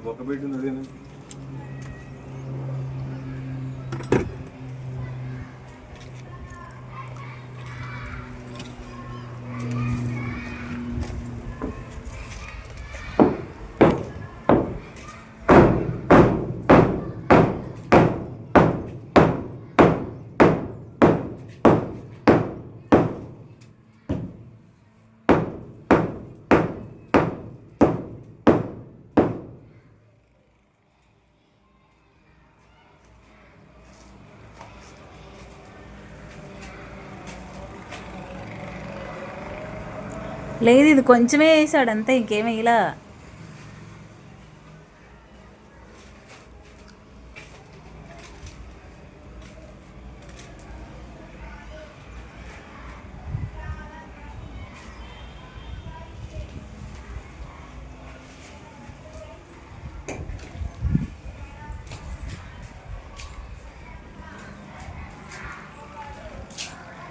Pocket പോയിട്ട് എന്ത് లేదు ఇది కొంచెమే వేసాడు అంతే ఇంకేమీ ఇలా.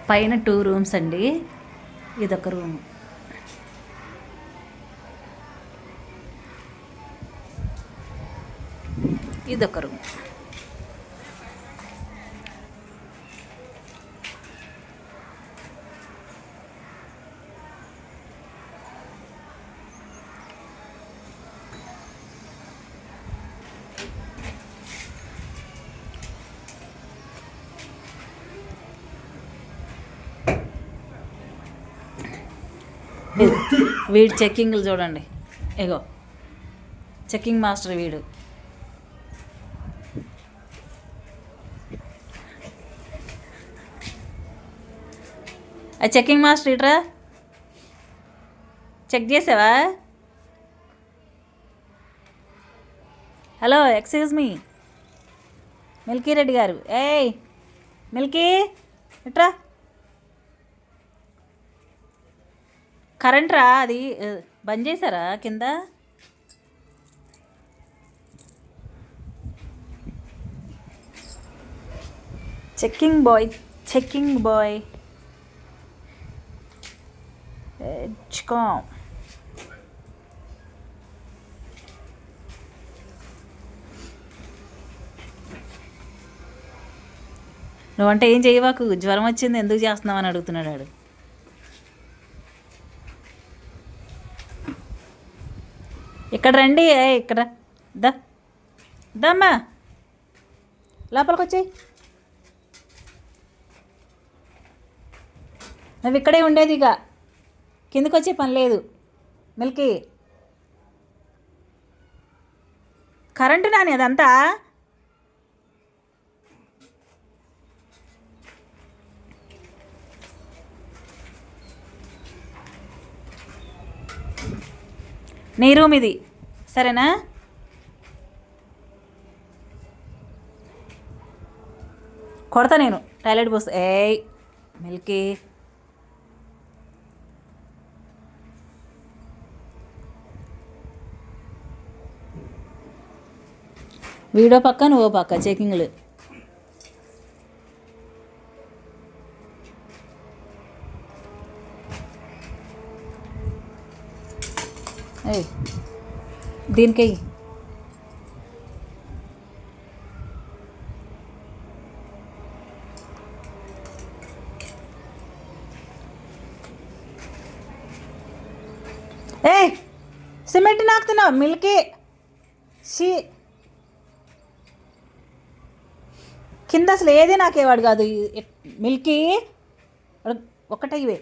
పైన టూ రూమ్స్ అండి ఇదొక రూమ్. ఇదొక రూమ్ వీడు చెక్కింగ్లు చూడండి. ఇగో చెక్కింగ్ మాస్టర్ వీడు. చెకింగ్ చెక్కింగ్ మాస్టర్ ఇట్రా. చెక్ చేసావా? Hello excuse me. Milky Reddy గారు. ఏయ్ మిల్కీ ఇట్రా. కరెంట్ రా అది బంద్ చేశారా కింద? Checking boy checking boy. చికాం నువ్వంటే ఏం చేయవాకు? జ్వరం వచ్చింది ఎందుకు చేస్తున్నావు అని అడుగుతున్నాడు ఆడు ఇక్కడ రండి ఏ ఇక్కడ. దా. దమ్మా. లోపలికి వచ్చేయి నువ్వు ఇక్కడే ఉండేది ఇక. కిందకి వచ్చే పని లేదు. మిల్కీ. కరెంటు నాని అదంతా? నీ రూమ్ ఇది. సరేనా? కొడతా నేను. టాయిలెట్ పోస్తా. ఏయ్ మిల్కీ. వీడో పక్క నువ్వో పక్క చెకింగ్లు ఏయ్ దీనికెయ్యి ఏ సిమెంట్ నాకుతున్నావు మిల్కీ షీ కింద అసలు ఏది నాకేవాడు కాదు. మిల్కీ ఒకటే ఇవే.